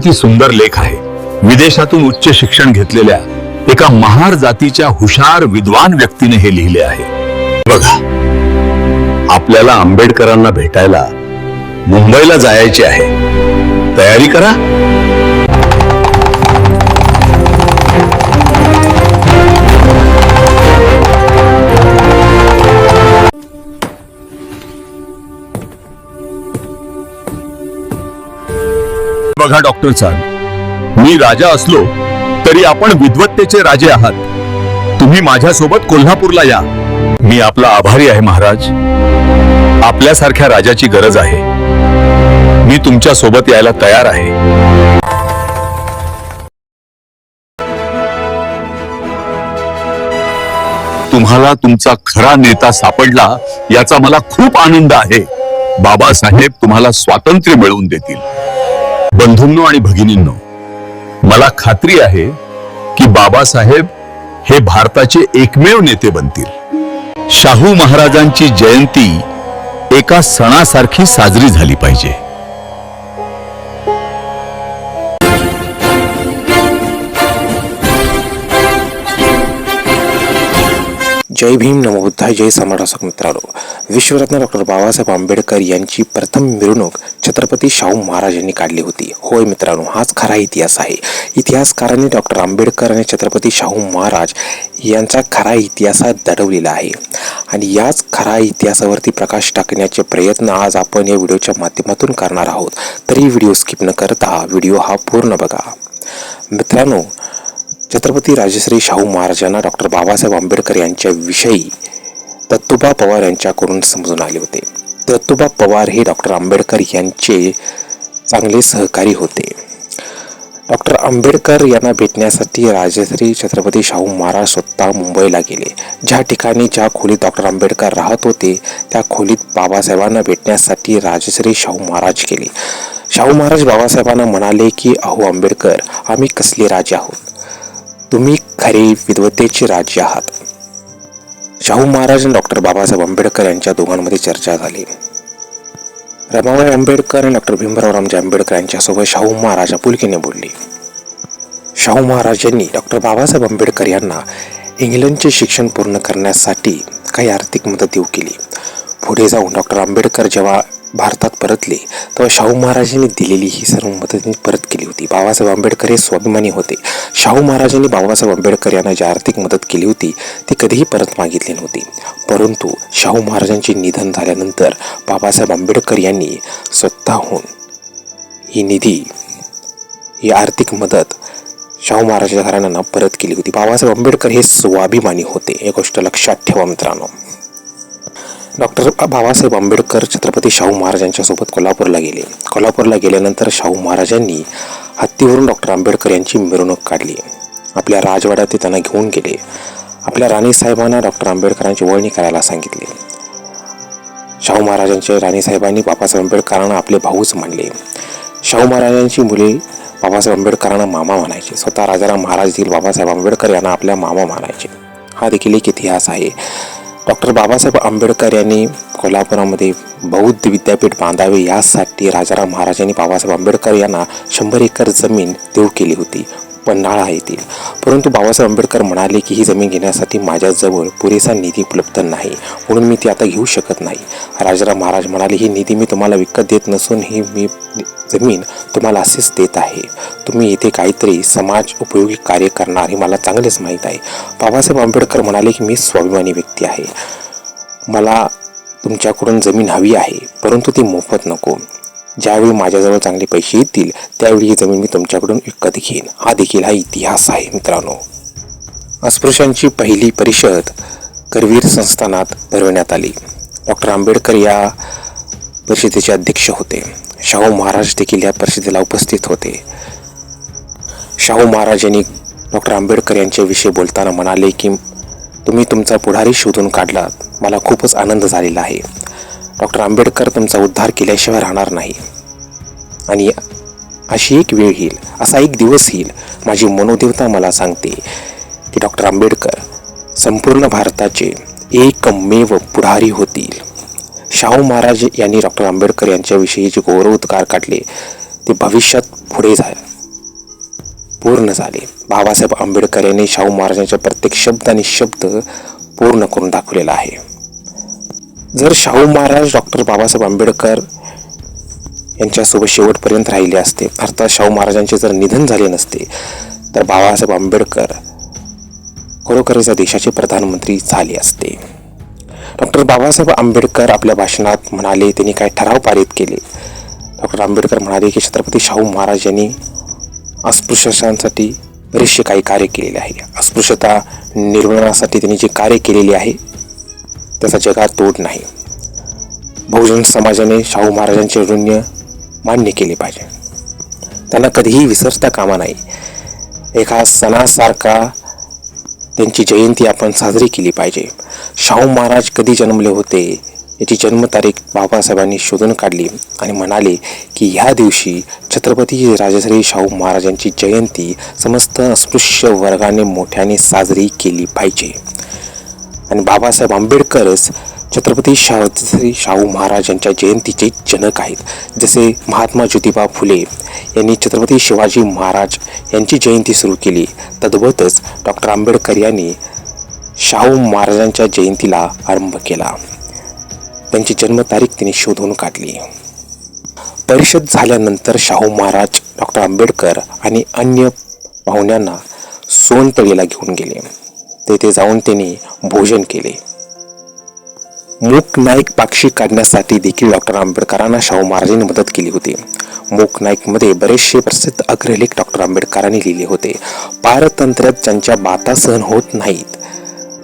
किती सुंदर लेख आहे. विदेशातून उच्च शिक्षण घेतलेल्या एका महार जातीच्या हुशार विद्वान व्यक्तीने हे लिहिले आहे. बघा आपल्याला आंबेडकरांना भेटायला मुंबईला जायचे आहे. तयारी करा. बघा डॉक्टर साहेब. मी राजा असलो तरी आपण विद्वत्तेचे राजे आहात. तुम्ही माझ्यासोबत कोल्हापूरला या. मी आपला आभारी आहे महाराज. आपल्यासारख्या राजाची गरज आहे. मी तुमच्यासोबत यायला तयार आहे. तुम्हाला तुमचा खरा नेता सापडला याचा मला खूप आनंद आहे. बाबासाहेब तुम्हाला स्वातंत्र्य मिळवून देतील. बंधूंनो आणि भगिनींनो मला खात्री आहे की बाबासाहेब हे भारताचे एकमेव नेते बनतील. शाहू महाराजांची जयंती एका सणासारखी साजरी झाली पाहिजे. जय भीम नमोबुद्धा जय सम्राट असं मित्रांनो. विश्वरत्न डॉक्टर बाबासाहेब आंबेडकर यांची प्रथम मिरवणूक छत्रपती शाहू महाराजांनी काढली होती. होय मित्रांनो हाच खरा इतिहास आहे. इतिहासकारांनी डॉक्टर आंबेडकर आणि छत्रपती शाहू महाराज यांचा खरा इतिहासात दडवलेला आहे. आणि याच खरा इतिहासावरती प्रकाश टाकण्याचे प्रयत्न आज आपण या व्हिडिओच्या माध्यमातून करणार आहोत. तरी व्हिडिओ स्किप न करता व्हिडिओ हा पूर्ण बघा. मित्रांनो छत्रपती राजश्री शाहू महाराजांना डॉक्टर बाबासाहेब आंबेडकर यांच्याविषयी दत्तुबा दत्तोबा पवार यांच्याकडून समजून आले होते. दत्तोबा पवार हे डॉक्टर आंबेडकर यांचे चांगले सहकारी होते. डॉक्टर आंबेडकर यांना भेटण्यासाठी राजश्री छत्रपती शाहू महाराज स्वतः मुंबईला गेले. ज्या ठिकाणी ज्या खोलीत डॉक्टर आंबेडकर राहत होते त्या खोलीत बाबासाहेबांना भेटण्यासाठी राजश्री शाहू महाराज गेले. शाहू महाराज बाबासाहेबांना म्हणाले की अहो आंबेडकर आम्ही कसले राजे आहोत? तुम्ही खरे विद्वतेचे राज्य आहात. शाहू महाराज आणि डॉक्टर बाबासाहेब आंबेडकर यांच्या दोघांमध्ये चर्चा झाली. रमाबाई आंबेडकर आणि डॉक्टर भीमराव रामजी आंबेडकर यांच्यासोबत शाहू महाराज आपुलकीने बोलले. शाहू महाराज यांनी डॉक्टर बाबासाहेब आंबेडकर यांना इंग्लंडचे शिक्षण पूर्ण करण्यासाठी काही आर्थिक मदत देऊ केली. पुढे जाऊन डॉक्टर आंबेडकर जेव्हा भारतात परतले तेव्हा शाहू महाराजांनी दिलेली ही सर्व मदत परत केली होती. बाबासाहेब आंबेडकर हे स्वाभिमानी होते. शाहू महाराजांनी बाबासाहेब आंबेडकर यांना जी आर्थिक मदत केली होती ती कधीही परत मागितली नव्हती. परंतु शाहू महाराजांचे निधन झाल्यानंतर बाबासाहेब आंबेडकर यांनी स्वतःहून ही निधी ही आर्थिक मदत शाहू महाराजांच्या घराण्यांना परत केली होती. बाबासाहेब आंबेडकर हे स्वाभिमानी होते. ही गोष्ट लक्षात ठेवा मित्रांनो. डॉक्टर बाबासाहेब आंबेडकर छत्रपती शाहू महाराजांच्यासोबत कोल्हापूरला गेले. कोल्हापूरला गेल्यानंतर शाहू महाराजांनी हत्तीवरून डॉक्टर आंबेडकर यांची मिरवणूक काढली. आपल्या राजवाड्यात ते त्यांना घेऊन गेले. आपल्या राणीसाहेबांना डॉक्टर आंबेडकरांची वळणी करायला सांगितले. शाहू महाराजांचे राणीसाहेबांनी बाबासाहेब आंबेडकरांना आपले भाऊच मानले. शाहू महाराजांची मुले बाबासाहेब आंबेडकरांना मामा म्हणायचे. स्वतः राजाराम महाराज देखील बाबासाहेब आंबेडकर यांना आपल्या मामा मानायचे हा देखील एक इतिहास आहे. डॉक्टर बाबासाहेब आंबेडकर यांनी कोल्हापुरामध्ये बौद्ध विद्यापीठ बांधावे यासाठी राजाराम महाराजांनी बाबासाहेब आंबेडकर यांना शंभर एकर जमीन देऊ केली होती. पन्हाळा येतील परंतु बाबासाहेब आंबेडकर म्हणाले की ही जमीन घेण्यासाठी माझ्याजवळ पुरेसा निधी उपलब्ध नाही. म्हणून मी ती आता घेऊ शकत नाही. राजाराम महाराज म्हणाले ही निधी मी तुम्हाला विकत देत नसून ही मी जमीन तुम्हाला असेच देत आहे. तुम्ही इथे काहीतरी समाज उपयोगी कार्य करणार हे मला चांगलेच माहीत आहे. बाबासाहेब आंबेडकर म्हणाले की मी स्वाभिमानी व्यक्ती आहे. मला तुमच्याकडून जमीन हवी आहे परंतु ती मोफत नको. ज्यावेळी माझ्याजवळ चांगले पैसे येतील त्यावेळी ही जमीन मी तुमच्याकडून विकत घेईन. हा देखील हा इतिहास आहे मित्रांनो. अस्पृश्यांची पहिली परिषद करवीर संस्थानात भरवण्यात आली. डॉक्टर आंबेडकर या परिषदेचे अध्यक्ष होते. शाहू महाराज देखील या परिषदेला उपस्थित होते. शाहू महाराज यांनी डॉक्टर आंबेडकर यांच्याविषयी बोलताना म्हणाले की तुम्ही तुमचा पुढारी शोधून काढलात. मला खूपच आनंद झालेला आहे. डॉक्टर आंबेडकर तुमचा उद्धार केल्याशिवाय राहणार नाही. आणि अशी एक वेळ येईल असा एक दिवस येईल माझी मनोदेवता मला सांगते की डॉक्टर आंबेडकर संपूर्ण भारताचे एकमेव पुढारी होतील. शाहू महाराज यांनी डॉक्टर आंबेडकर यांच्याविषयी जे गौरवोद्गार काढले ते भविष्यात पुढे झाले पूर्ण झाले. बाबासाहेब आंबेडकर यांनी शाहू महाराजांच्या प्रत्येक शब्द आणि शब्द पूर्ण करून दाखवलेला आहे. जर शाहू महाराज डॉक्टर बाबासाहेब आंबेडकर यांच्यासोबत शेवटपर्यंत राहिले असते अर्थात शाहू महाराजांचे जर निधन झाले नसते तर बाबासाहेब आंबेडकर खरोखरच या देशाचे प्रधानमंत्री झाले असते. डॉक्टर बाबासाहेब आंबेडकर आपल्या भाषणात म्हणाले त्यांनी काय ठराव पारित केले? डॉक्टर आंबेडकर म्हणाले की छत्रपती शाहू महाराज यांनी अस्पृश्यांसाठी बरेचसे काही कार्य केलेले आहे. अस्पृश्यता निर्मूलनासाठी त्यांनी जे कार्य केलेले आहे त्याचा जगात तोड नाही. बहुजन समाजाने शाहू महाराजांचे ऋण्य मान्य केले पाहिजे. त्यांना कधीही विसरता कामा नाही. एका सणासारखा त्यांची जयंती आपण साजरी केली पाहिजे. शाहू महाराज कधी जन्मले होते याची जन्मतारीख बाबासाहेबांनी शोधून काढली आणि म्हणाले की ह्या दिवशी छत्रपती राजश्री शाहू महाराजांची जयंती समस्त अस्पृश्य वर्गाने मोठ्याने साजरी केली पाहिजे. आणि बाबासाहेब आंबेडकरच छत्रपती शाहू शाहू महाराज यांच्या जयंतीचे जनक आहेत. जसे महात्मा ज्योतिबा फुले यांनी छत्रपती शिवाजी महाराज यांची जयंती सुरू केली तद्वतच डॉक्टर आंबेडकर यांनी शाहू महाराजांच्या जयंतीला आरंभ केला. त्यांची जन्मतारीख त्यांनी शोधून काढली. परिषद झाल्यानंतर शाहू महाराज डॉक्टर आंबेडकर आणि अन्य पाहुण्यांना सोनतळीला घेऊन गेले. तेथे जाऊन त्यांनी भोजन केले. मूक नाईक पाक्षी काढण्यासाठी देखील डॉक्टर आंबेडकरांना शाहू महाराजांनी मदत केली होती. मूक नाईकमध्ये बरेचसे प्रसिद्ध अग्रलेख डॉक्टर आंबेडकरांनी लिहिले होते. पारतंत्र्यात ज्यांच्या बाता सहन होत नाहीत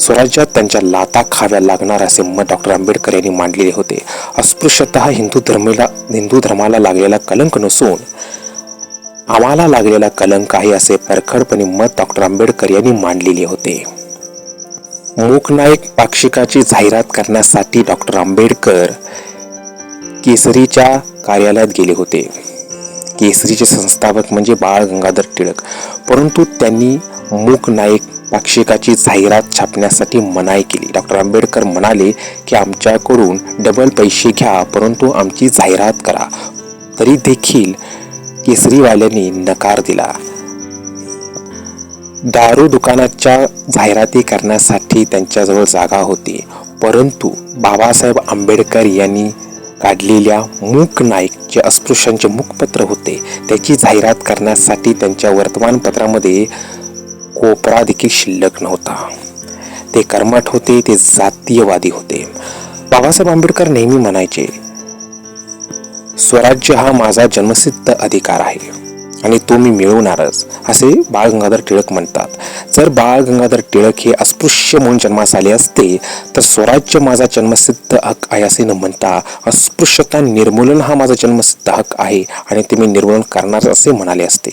स्वराज्यात त्यांच्या लाता खाव्या लागणार असे मत डॉक्टर आंबेडकर यांनी मांडलेले होते. अस्पृश्यत हिंदू धर्माला हिंदू धर्माला लागलेला कलंक नसून आम्हाला लागलेला कलंक आहे असे परखडपणे मत डॉक्टर आंबेडकर यांनी मांडलेले होते. मूकनायक पाक्षिकाची जाहिरात करण्यासाठी डॉक्टर आंबेडकर केसरीच्या कार्यालयात गेले होते. केसरीचे संस्थापक म्हणजे बाळ गंगाधर टिळक. परंतु त्यांनी मूकनायक पाक्षिकाची जाहिरात छापण्यासाठी मनाई केली. डॉक्टर आंबेडकर म्हणाले की आमच्याकडून डबल पैसे घ्या परंतु आमची जाहिरात करा. तरी देखील केसरीवाल्यांनी नकार दिला. दारू दुकानाच्या जाहिराती करण्यासाठी त्यांच्याजवळ जागा होती. परंतु बाबासाहेब आंबेडकर यांनी काढलेल्या मूक नाईक जे अस्पृश्यांचे मुखपत्र होते. त्याची जाहिरात करण्यासाठी त्यांच्या वर्तमानपत्रामध्ये कोपरा देखील शिल्लक नव्हता. ते कर्मठ होते ते जातीयवादी होते. बाबासाहेब आंबेडकर नेहमी म्हणायचे स्वराज्य हा माझा जन्मसिद्ध अधिकार आहे. आणि तो मी मिळवणारच. असे बाळ गंगाधर टिळक म्हणतात. जर बाळ गंगाधर टिळक हे अस्पृश्य म्हणून जन्मास आले असते तर स्वराज्य माझा जन्मसिद्ध हक्क आहे असे न म्हणता अस्पृश्यता निर्मूलन हा माझा जन्मसिद्ध हक्क आहे आणि ते मी निर्मूलन करणार असे म्हणाले असते.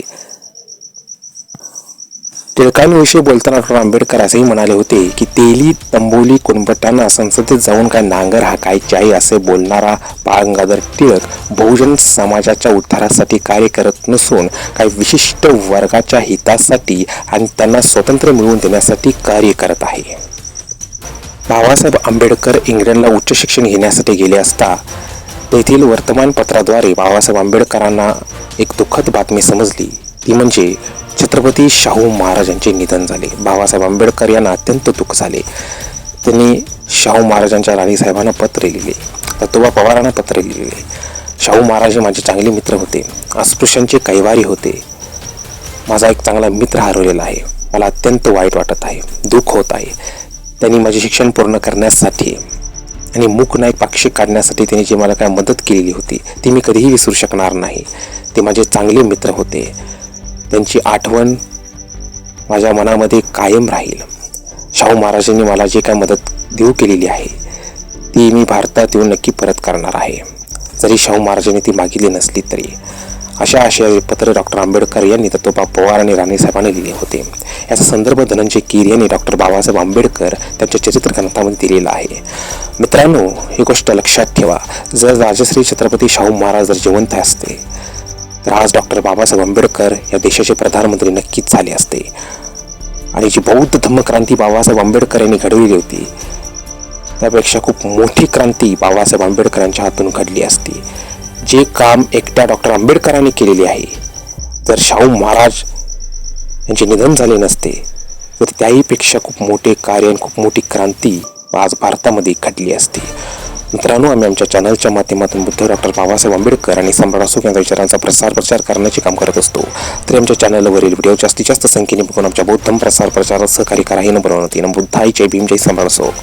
टिळकांविषयी बोलताना डॉक्टर आंबेडकर असेही म्हणाले होते की तेली तंबोली कुणबटांना संसदेत जाऊन काय नांगर हा काय आहे असे बोलणारा बाळगंगाधर टिळक बहुजन समाजाच्या उद्धारासाठी कार्य करत नसून काही विशिष्ट वर्गाच्या हितासाठी आणि त्यांना स्वातंत्र्य मिळवून देण्यासाठी कार्य करत आहे. बाबासाहेब आंबेडकर इंग्लंडला उच्च शिक्षण घेण्यासाठी गेले असता तेथील वर्तमानपत्राद्वारे बाबासाहेब आंबेडकरांना एक दुःखद बातमी समजली. ती म्हणजे छत्रपती शाहू महाराजांचे निधन झाले. बाबासाहेब आंबेडकर यांना अत्यंत दुःख झाले. त्यांनी शाहू महाराजांच्या राणीसाहेबांना पत्र लिहिले. दत्तोबा पवारांना पत्र लिहिले. शाहू महाराज हे माझे चांगले मित्र होते. अस्पृश्यांचे कैवारी होते. माझा एक चांगला मित्र हरवलेला आहे. मला अत्यंत वाईट वाटत आहे. दुःख होत आहे. त्यांनी माझे शिक्षण पूर्ण करण्यासाठी आणि मूक नाईक पाक्षिक काढण्यासाठी त्यांनी जी मला काय मदत केलेली होती ती मी कधीही विसरू शकणार नाही. ते माझे चांगले मित्र होते. त्यांची आठवण माझ्या मनामध्ये कायम राहील. शाहू महाराजांनी मला जे काय मदत देऊ केलेली आहे ती मी भारतात येऊन नक्की परत करणार आहे. जरी शाहू महाराजांनी ती मागितली नसली तरी अशा आशयाचे पत्र डॉक्टर आंबेडकर यांनी दत्तोबा पवार आणि राणेसाहेबांनी लिहिले होते. याचा संदर्भ धनंजय कीर यांनी डॉक्टर बाबासाहेब आंबेडकर त्यांच्या चरित्र ग्रंथामध्ये दिलेला आहे. मित्रांनो ही गोष्ट लक्षात ठेवा. जर राजश्री छत्रपती शाहू महाराज जर जिवंत असते तर आज डॉक्टर बाबासाहेब आंबेडकर या देशाचे प्रधानमंत्री नक्कीच झाले असते. आणि जी बौद्ध धम्मक्रांती बाबासाहेब आंबेडकर यांनी घडवलेली होती त्यापेक्षा खूप मोठी क्रांती बाबासाहेब आंबेडकरांच्या हातून घडली असती. जे काम एकट्या डॉक्टर आंबेडकरांनी केलेले आहे जर शाहू महाराज यांचे निधन झाले नसते तर त्याहीपेक्षा खूप मोठे कार्य आणि खूप मोठी क्रांती आज भारतामध्ये घडली असती. मित्रांनो आम्ही आमच्या चॅनलच्या माध्यमातून बुद्ध डॉक्टर बाबासाहेब आंबेडकर आणि सम्राट अशोक यांच्या विचारांचा प्रसार प्रचार करण्याचे काम करत असतो. तरी आमच्या चॅनलवरील व्हिडिओ जास्तीत जास्त संख्येने बघून आमच्या बौद्ध प्रसार प्रचारात सहकारी करा. हे नंबर होती बुद्धाई जय भीम जय सम्राट असो